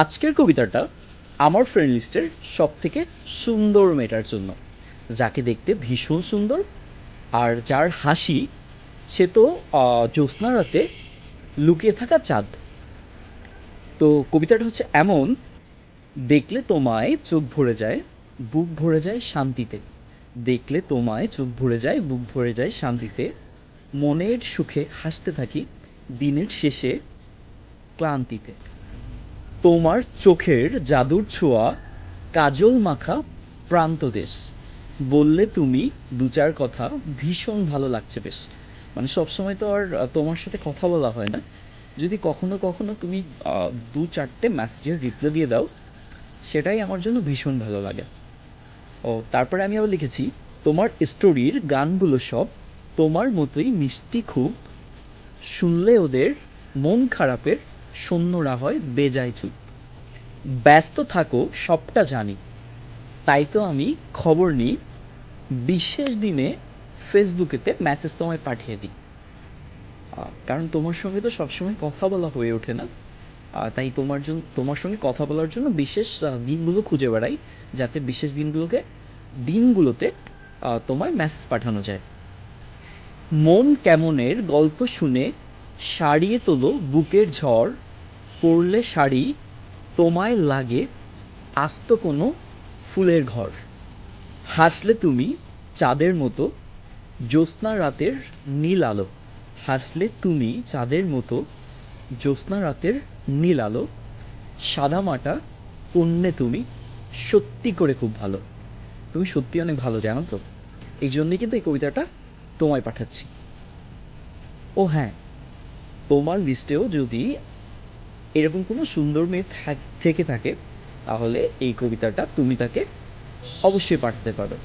আজকের কবিতাটা আমার ফ্রেন্ড লিস্টের সব থেকে সুন্দর মেয়েটার জন্য। যাকে দেখতে ভীষণ সুন্দর, আর যার হাসি, সে তো জ্যোৎস্না রাতে লুকিয়ে থাকা চাঁদ। তো কবিতাটা হচ্ছে এমন, দেখলে তোমায় চোখ ভরে যায়, বুক ভরে যায় শান্তিতে। দেখলে তোমায় চোখ ভরে যায়, বুক ভরে যায় শান্তিতে। মনের সুখে হাসতে থাকি দিনের শেষে ক্লান্তিতে। তোমার চোখের জাদুর ছোঁয়া, কাজল মাখা প্রান্তদেশ বললে তুমি দু চার কথা ভীষণ ভালো লাগছে বেশ। মানে সবসময় তো আর তোমার সাথে কথা বলা হয় না। যদি কখনো কখনো তুমি দু চারটে মেসেজের রিপ্লাই দিয়ে দাও, সেটাই আমার জন্য ভীষণ ভালো লাগে। ও, তারপরে আমি আবার লিখেছি, তোমার স্টোরির গানগুলো সব তোমার মতোই মিষ্টি খুব। শুনলে ওদের মন খারাপের সৈন্যরা হয় বেজায় চুপ। ব্যস্ত থাকো, সবটা জানি। তাই তো আমি খবর নিই, বিশেষ দিনে ফেসবুকেতে মেসেজ তোমায় পাঠিয়ে দিই। কারণ তোমার সঙ্গে তো সবসময় কথা বলা হয়ে ওঠে না। তাই তোমার জন্য, তোমার সঙ্গে কথা বলার জন্য বিশেষ দিনগুলো খুঁজে বেড়াই, যাতে বিশেষ দিনগুলোকে, দিনগুলোতে তোমায় মেসেজ পাঠানো যায়। মন কেমনের গল্প শুনে সারিয়ে তোলো বুকের ঝড় পড়লে শাড়ি তোমায় লাগে আস্ত কোনো ফুলের ঘর। হাসলে তুমি চাঁদের মতো জ্যোৎস্না রাতের নীল আলো। হাসলে তুমি চাঁদের মতো জ্যোৎস্না রাতের নীল আলো। সাদা মাটা কন্যে তুমি সত্যি করে খুব ভালো। তুমি সত্যি অনেক ভালো, জানো তো? এই জন্যই কিন্তু এই কবিতাটা তোমায় পাঠাচ্ছি। ও হ্যাঁ তোমার লিস্টেও যদি এরকম কোনো সুন্দর মেয়ে থাক- থেকে তাহলে এই কবিতাটা তুমি তাকে অবশ্যই পাঠাতে পারো।